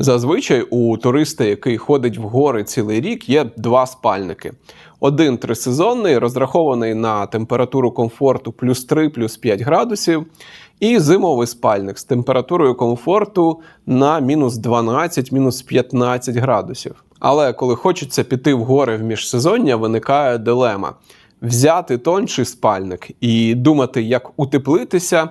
Зазвичай у туриста, який ходить в гори цілий рік, є два спальники. Один трисезонний, розрахований на температуру комфорту плюс 3, плюс 5 градусів, і зимовий спальник з температурою комфорту на мінус 12, мінус 15 градусів. Але коли хочеться піти в гори в міжсезоння, виникає дилема: взяти тонший спальник і думати, як утеплитися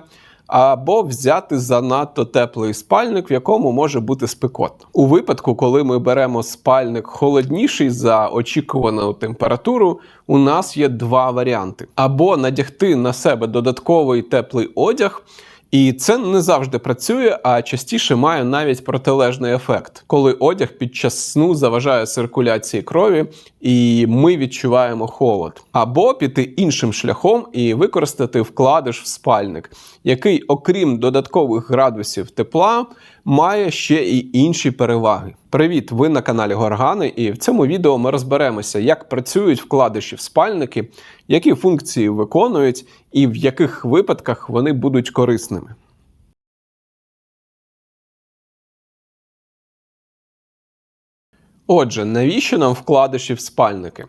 або взяти занадто теплий спальник, в якому може бути спекотно. У випадку, коли ми беремо спальник холодніший за очікувану температуру, у нас є два варіанти: або надягти на себе додатковий теплий одяг. І це не завжди працює, а частіше має навіть протилежний ефект, коли одяг під час сну заважає циркуляції крові, і ми відчуваємо холод. Або піти іншим шляхом і використати вкладиш в спальник, який, окрім додаткових градусів тепла, має ще і інші переваги. Привіт! Ви на каналі Горгани, і в цьому відео ми розберемося, як працюють вкладиші в спальники, які функції виконують і в яких випадках вони будуть корисними. Отже, навіщо нам вкладиші в спальники?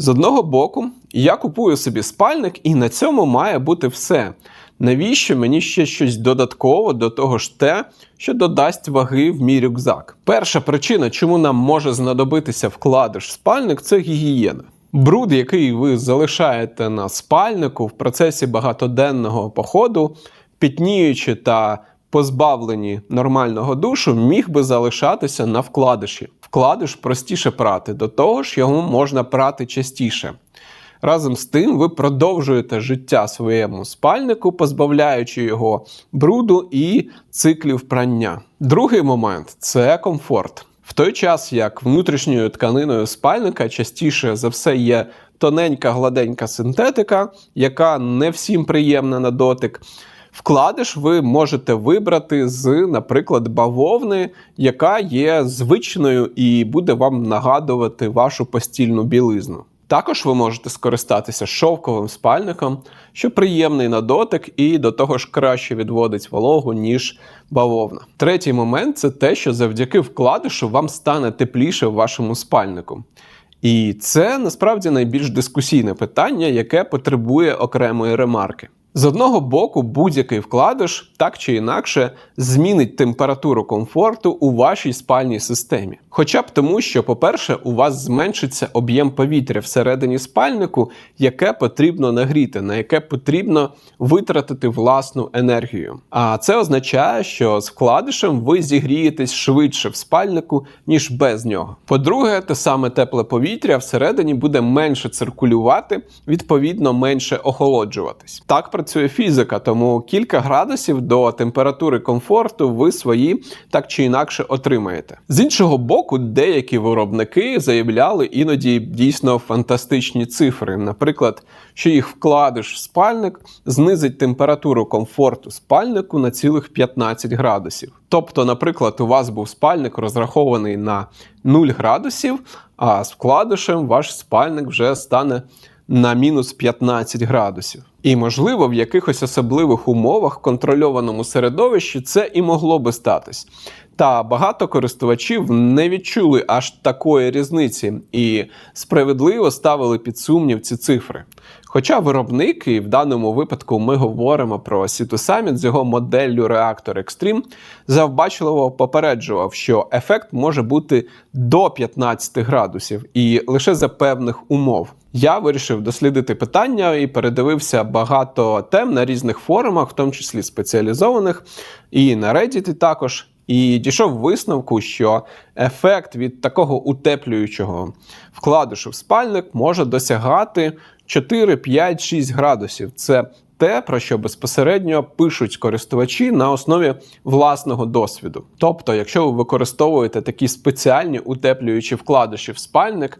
З одного боку, я купую собі спальник, і на цьому має бути все. Навіщо мені ще щось додатково до того ж те, що додасть ваги в мій рюкзак? Перша причина, чому нам може знадобитися вкладиш спальник, це гігієна. Бруд, який ви залишаєте на спальнику в процесі багатоденного походу, пітніючи та позбавлені нормального душу, міг би залишатися на вкладиші. Вкладиш простіше прати, до того ж його можна прати частіше. Разом з тим, ви продовжуєте життя своєму спальнику, позбавляючи його бруду і циклів прання. Другий момент це комфорт. В той час, як внутрішньою тканиною спальника частіше за все є тоненька гладенька синтетика, яка не всім приємна на дотик. Вкладиш ви можете вибрати з, наприклад, бавовни, яка є звичною і буде вам нагадувати вашу постільну білизну. Також ви можете скористатися шовковим спальником, що приємний на дотик і до того ж краще відводить вологу, ніж бавовна. Третій момент це те, що завдяки вкладишу вам стане тепліше в вашому спальнику. І це насправді найбільш дискусійне питання, яке потребує окремої ремарки. З одного боку, будь-який вкладиш так чи інакше змінить температуру комфорту у вашій спальній системі. Хоча б тому, що, по-перше, у вас зменшиться об'єм повітря всередині спальнику, яке потрібно нагріти, на яке потрібно витратити власну енергію. А це означає, що з вкладишем ви зігрієтесь швидше в спальнику, ніж без нього. По-друге, те саме тепле повітря всередині буде менше циркулювати, відповідно менше охолоджуватись. Так працює фізика, тому кілька градусів до температури комфорту ви свої так чи інакше отримаєте. З іншого боку, деякі виробники заявляли іноді дійсно фантастичні цифри. Наприклад, що їх вкладиш в спальник, знизить температуру комфорту спальнику на цілих 15 градусів. Тобто, наприклад, у вас був спальник розрахований на 0 градусів, а з вкладишем ваш спальник вже стане на мінус 15 градусів. І, можливо, в якихось особливих умовах в контрольованому середовищі це і могло би статись. Та багато користувачів не відчули аж такої різниці і справедливо ставили під сумнів ці цифри. Хоча виробник, і в даному випадку ми говоримо про Situ Summit з його моделлю Reactor Extreme, завбачливо попереджував, що ефект може бути до 15 градусів і лише за певних умов. Я вирішив дослідити питання і передивився багато тем на різних форумах, в тому числі спеціалізованих, і на Reddit також. І дійшов висновку, що ефект від такого утеплюючого вкладишу в спальник може досягати 4, 5, 6 градусів. Це те, про що безпосередньо пишуть користувачі на основі власного досвіду. Тобто, якщо ви використовуєте такі спеціальні утеплюючі вкладиші в спальник,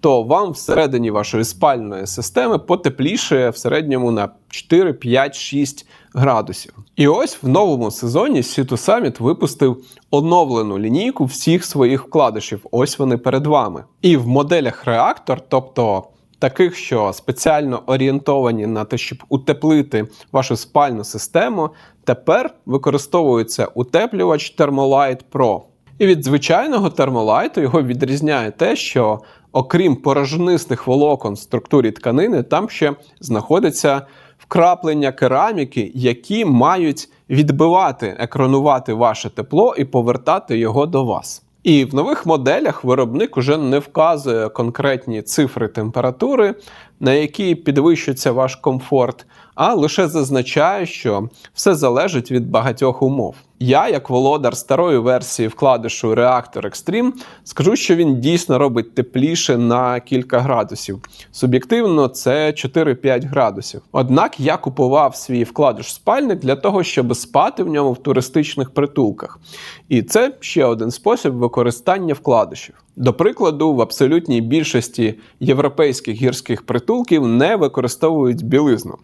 то вам всередині вашої спальної системи потепліше в середньому на 4, 5, 6 градусів. І ось в новому сезоні Situ Summit випустив оновлену лінійку всіх своїх вкладишів. Ось вони перед вами. І в моделях реактор, тобто таких, що спеціально орієнтовані на те, щоб утеплити вашу спальну систему, тепер використовується утеплювач Thermolite Pro. І від звичайного термолайту його відрізняє те, що окрім порожнистих волокон в структурі тканини, там ще знаходиться вкраплення кераміки, які мають відбивати, екранувати ваше тепло і повертати його до вас. І в нових моделях виробник уже не вказує конкретні цифри температури, на які підвищується ваш комфорт, а лише зазначає, що все залежить від багатьох умов. Я, як володар старої версії вкладишу Reactor Extreme, скажу, що він дійсно робить тепліше на кілька градусів. Суб'єктивно, це 4-5 градусів. Однак я купував свій вкладиш спальник для того, щоб спати в ньому в туристичних притулках. І це ще один спосіб використання вкладишів. До прикладу, в абсолютній більшості європейських гірських притулків не використовують білизну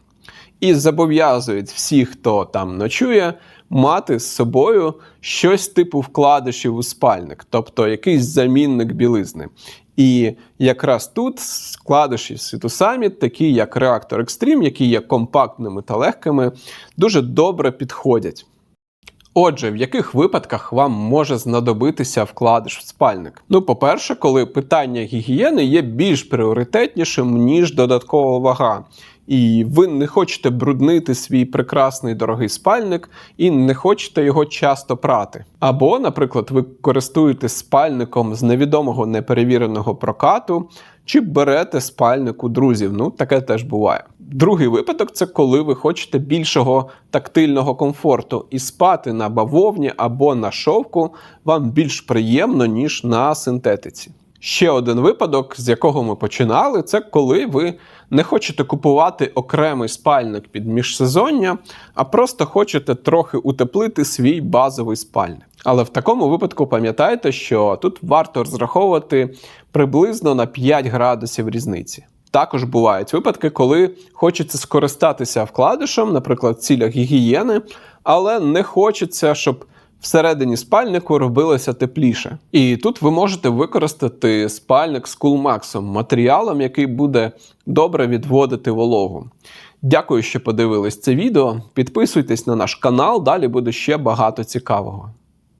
і зобов'язують всіх, хто там ночує, мати з собою щось типу вкладишів у спальник, тобто якийсь замінник білизни. І якраз тут складиші Ситусамі, такі як Reactor Extreme, які є компактними та легкими, дуже добре підходять. Отже, в яких випадках вам може знадобитися вкладиш в спальник? Ну, по-перше, коли питання гігієни є більш пріоритетнішим, ніж додаткова вага. І ви не хочете бруднити свій прекрасний дорогий спальник і не хочете його часто прати. Або, наприклад, ви користуєтесь спальником з невідомого неперевіреного прокату, чи берете спальник у друзів. Ну, таке теж буває. Другий випадок це коли ви хочете більшого тактильного комфорту, і спати на бавовні або на шовку вам більш приємно, ніж на синтетиці. Ще один випадок, з якого ми починали, це коли ви не хочете купувати окремий спальник під міжсезоння, а просто хочете трохи утеплити свій базовий спальник. Але в такому випадку пам'ятайте, що тут варто розраховувати приблизно на 5 градусів різниці. Також бувають випадки, коли хочеться скористатися вкладишем, наприклад, в цілях гігієни, але не хочеться, щоб всередині спальнику робилося тепліше. І тут ви можете використати спальник з Coolmax, матеріалом, який буде добре відводити вологу. Дякую, що подивились це відео. Підписуйтесь на наш канал, далі буде ще багато цікавого.